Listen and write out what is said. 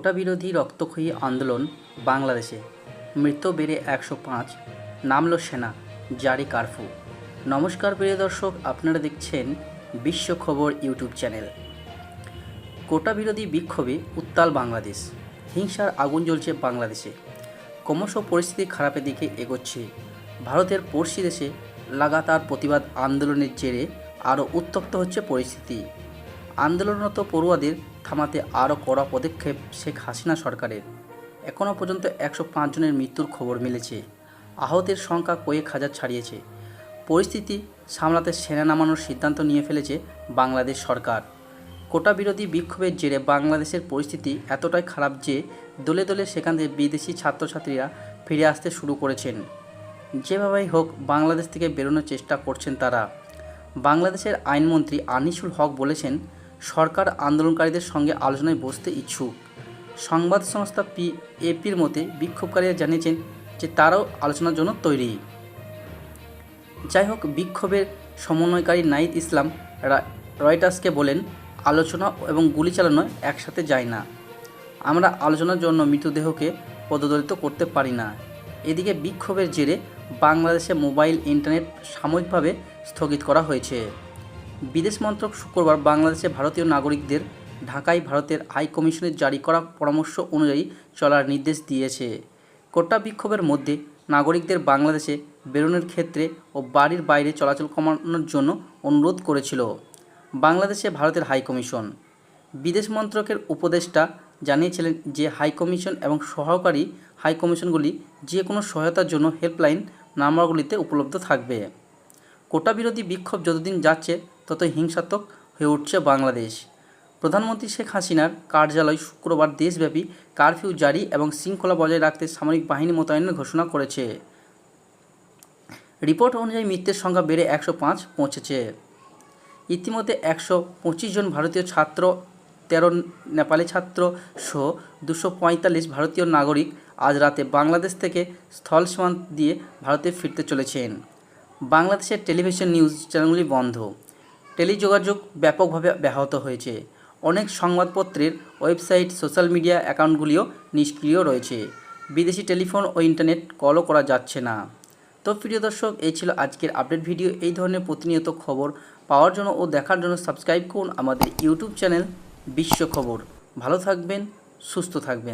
কোটা বিরোধী রক্তক্ষয়ী আন্দোলন বাংলাদেশে। মৃত বেড়ে একশো পাঁচ। নামল সেনা। জারি কারফু। নমস্কার প্রিয় দর্শক, আপনারা দেখছেন বিশ্ব খবর ইউটিউব চ্যানেল। কোটা বিরোধী বিক্ষোভে উত্তাল বাংলাদেশ। হিংসার আগুন জ্বলছে বাংলাদেশে। ক্রমশ পরিস্থিতি খারাপের দিকে এগোচ্ছে। ভারতের পড়শি দেশে লাগাতার প্রতিবাদ আন্দোলনের জেরে আরও উত্তপ্ত হচ্ছে পরিস্থিতি। আন্দোলনরত পড়ুয়াদের থামাতে আরও কড়া পদক্ষেপ শেখ হাসিনা সরকারের। এখনও পর্যন্ত একশো জনের মৃত্যুর খবর মিলেছে। আহতের সংখ্যা কয়েক হাজার ছাড়িয়েছে। পরিস্থিতি সামলাতে সেনা নামানোর সিদ্ধান্ত নিয়ে ফেলেছে বাংলাদেশ সরকার। কোটা বিরোধী বিক্ষোভের জেরে বাংলাদেশের পরিস্থিতি এতটাই খারাপ যে দলে দলে সেখান থেকে বিদেশি ছাত্রছাত্রীরা ফিরে আসতে শুরু করেছেন। যেভাবেই হোক বাংলাদেশ থেকে বেরোনোর চেষ্টা করছেন তারা। বাংলাদেশের আইনমন্ত্রী আনিসুল হক বলেছেন সরকার আন্দোলনকারীদের সঙ্গে আলোচনায় বসতে ইচ্ছুক। সংবাদ সংস্থা পি, এপির মতে বিক্ষোভকারীরা জানিয়েছেন যে তারাও আলোচনার জন্য তৈরি। যাই হোক বিক্ষোভের সমন্বয়কারী নাইদ ইসলাম রয়টার্সকে বলেন, আলোচনা এবং গুলি চালানো একসাথে যায় না। আমরা আলোচনার জন্য মৃতদেহকে পদদলিত করতে পারি না। এদিকে বিক্ষোভের জেরে বাংলাদেশে মোবাইল ইন্টারনেট সাময়িকভাবে স্থগিত করা হয়েছে। বিদেশ মন্ত্রক শুক্রবার বাংলাদেশে ভারতীয় নাগরিকদের ঢাকায় ভারতের হাই কমিশনের জারি করা পরামর্শ অনুযায়ী চলার নির্দেশ দিয়েছে। কোটা বিক্ষোভের মধ্যে নাগরিকদের বাংলাদেশে বেরোনোর ক্ষেত্রে ও বাড়ির বাইরে চলাচল কমানোর জন্য অনুরোধ করেছিল বাংলাদেশে ভারতের হাই কমিশন। বিদেশ মন্ত্রকের উপদেষ্টা জানিয়েছিলেন যে হাই কমিশন এবং সহকারী হাই কমিশনগুলি যে কোনো সহায়তার জন্য হেল্পলাইন নাম্বারগুলিতে উপলব্ধ থাকবে। কোটা বিরোধী বিক্ষোভ যতদিন যাচ্ছে তত হিংসাত্মক হয়ে উঠছে বাংলাদেশ। প্রধানমন্ত্রী শেখ হাসিনার কার্যালয় শুক্রবার দেশব্যাপী কারফিউ জারি এবং শৃঙ্খলা বজায় রাখতে সামরিক বাহিনী মোতায়েনের ঘোষণা করেছে। রিপোর্ট অনুযায়ী মৃত্যুর সংখ্যা বেড়ে একশো পাঁচ পৌঁছেছে। ইতিমধ্যে একশো পঁচিশ জন ভারতীয় ছাত্র, তেরো নেপালি ছাত্র সহ দুশো পঁয়তাল্লিশ ভারতীয় নাগরিক আজ রাতে বাংলাদেশ থেকে স্থল সীমান্ত দিয়ে ভারতে ফিরতে চলেছেন। বাংলাদেশের টেলিভিশন নিউজ চ্যানেলগুলি বন্ধ। টেলিযোগাযোগ ব্যাপকভাবে ব্যাহত হয়েছে। অনেক সংবাদপত্রের ওয়েবসাইট, সোশ্যাল মিডিয়া অ্যাকাউন্টগুলিও নিষ্ক্রিয় রয়েছে। বিদেশি টেলিফোন ও ইন্টারনেট কলও করা যাচ্ছে না। তো প্রিয় দর্শক, এই ছিল আজকের আপডেট ভিডিও। এই ধরনের প্রতিনিয়ত খবর পাওয়ার জন্য ও দেখার জন্য সাবস্ক্রাইব করুন আমাদের ইউটিউব চ্যানেল বিশ্ব খবর। ভালো থাকবেন, সুস্থ থাকবেন।